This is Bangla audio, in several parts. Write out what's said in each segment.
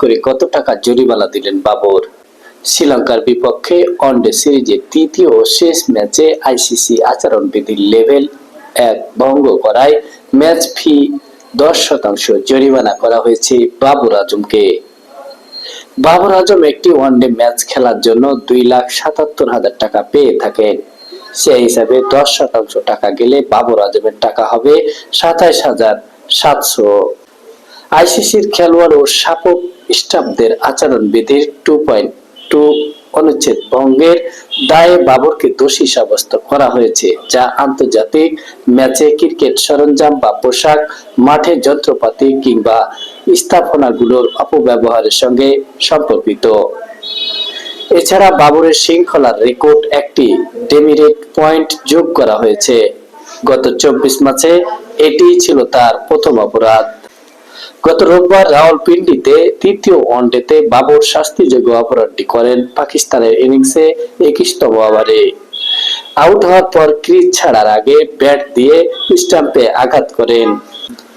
করে কত টাকা জরিমানা দিলেন বাবর? শ্রীলঙ্কার বিপক্ষে ওয়ানডে সিরিজের তৃতীয় ও শেষ ম্যাচে আইসিসি আচরণবিধির লেভেল এক ভঙ্গ করায় ম্যাচ ফি দশ শতাংশ জরিমানা করা হয়েছে বাবর আজমকে। বাবর আজম একটি ওয়ানডে ম্যাচ খেলার জন্য দুই লাখ সাতাত্তর হাজার টাকা পেয়ে থাকেন। সেই হিসাবে দশ শতাংশ টাকা গেলে বাবর আজমের টাকা হবে সাতাইশ হাজার সাতশো। আইসিসির খেলোয়াড় ও শাপক স্টাফদের আচরণ বিধির টু পয়েন্ট টু অনুচ্ছেদ ভঙ্গের দায়ে বাবরকে দোষী সাব্যস্ত করা হয়েছে, যা আন্তর্জাতিক ম্যাচে ক্রিকেট সরঞ্জাম বা পোশাক, মাঠে যন্ত্রপাতি কিংবা স্থাপনাগুলোর অপব্যবহারের সঙ্গে সম্পর্কিত। এছাড়া বাবরের শৃঙ্খলার রেকর্ড একটি ডেমিরেট পয়েন্ট যোগ করা হয়েছে। গত চব্বিশ ম্যাচে এটি ছিল তার প্রথম অপরাধ। গত রোববার রাওয়ালপিন্ডিতে তৃতীয় ওয়ানডেতে বাবর শাস্তিযোগ্য অপরাধটি করেন পাকিস্তানের ইনিংসে একুশতম ওভারে। আউট হওয়ার পর ক্রিজ ছাড়ার আগে ব্যাট দিয়ে স্টাম্পে আঘাত করেন।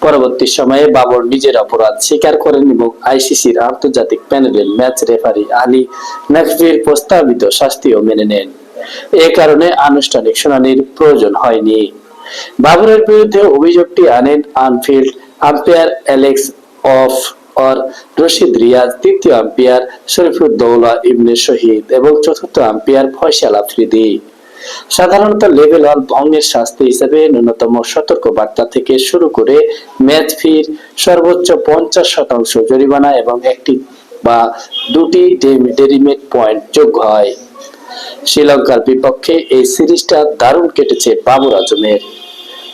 পরবর্তী সময়ে বাবর নিজের অপরাধ স্বীকার করেন এবং আইসিসির আন্তর্জাতিক প্যানেলের ম্যাচ রেফারি আলী নকভির প্রস্তাবিত শাস্তিও মেনে নেন। এ কারণে আনুষ্ঠানিক শুনানির প্রয়োজন হয়নি। বাবরের বিরুদ্ধে অভিযোগটি আনেন আনফিল্ড আম্পায়ার অ্যালেক্স অফ অর রশিদ রিয়াজ তৃতীয় আম্পায়ার শরীফুদ্দৌলা ইবনে শহীদ এবং চতুর্থ আম্পায়ার ফয়সাল আফ্রিদি। সাধারণত লেভেল অল ভঙ্গের শাস্তি হিসেবে ন্যূনতম সতর্ক বার্তা থেকে শুরু করে ম্যাচ ফির সর্বোচ্চ পঞ্চাশ শতাংশ জরিমানা এবং একটি বা দুটি ডেরিমেট পয়েন্ট যোগ হয়। শ্রীলঙ্কার বিপক্ষে এই সিরিজটা দারুণ কেটেছে বাবর আজমের।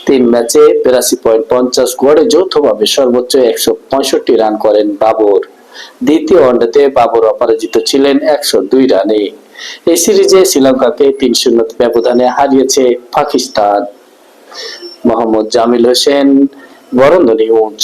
তিন ম্যাচে বিরাশি পয়েন্ট পঞ্চাশ গড়ে যৌথভাবে সর্বোচ্চ একশো পঁয়ষট্টি রান করেন বাবর। দ্বিতীয় ওয়ানডেতে বাবর অপরাজিত ছিলেন একশো দুই রানে। এই সিরিজে শ্রীলঙ্কাকে তিন শূন্য ব্যবধানে হারিয়েছে পাকিস্তান। মোহাম্মদ জামিল হোসেন, বরন্দ নিউজ।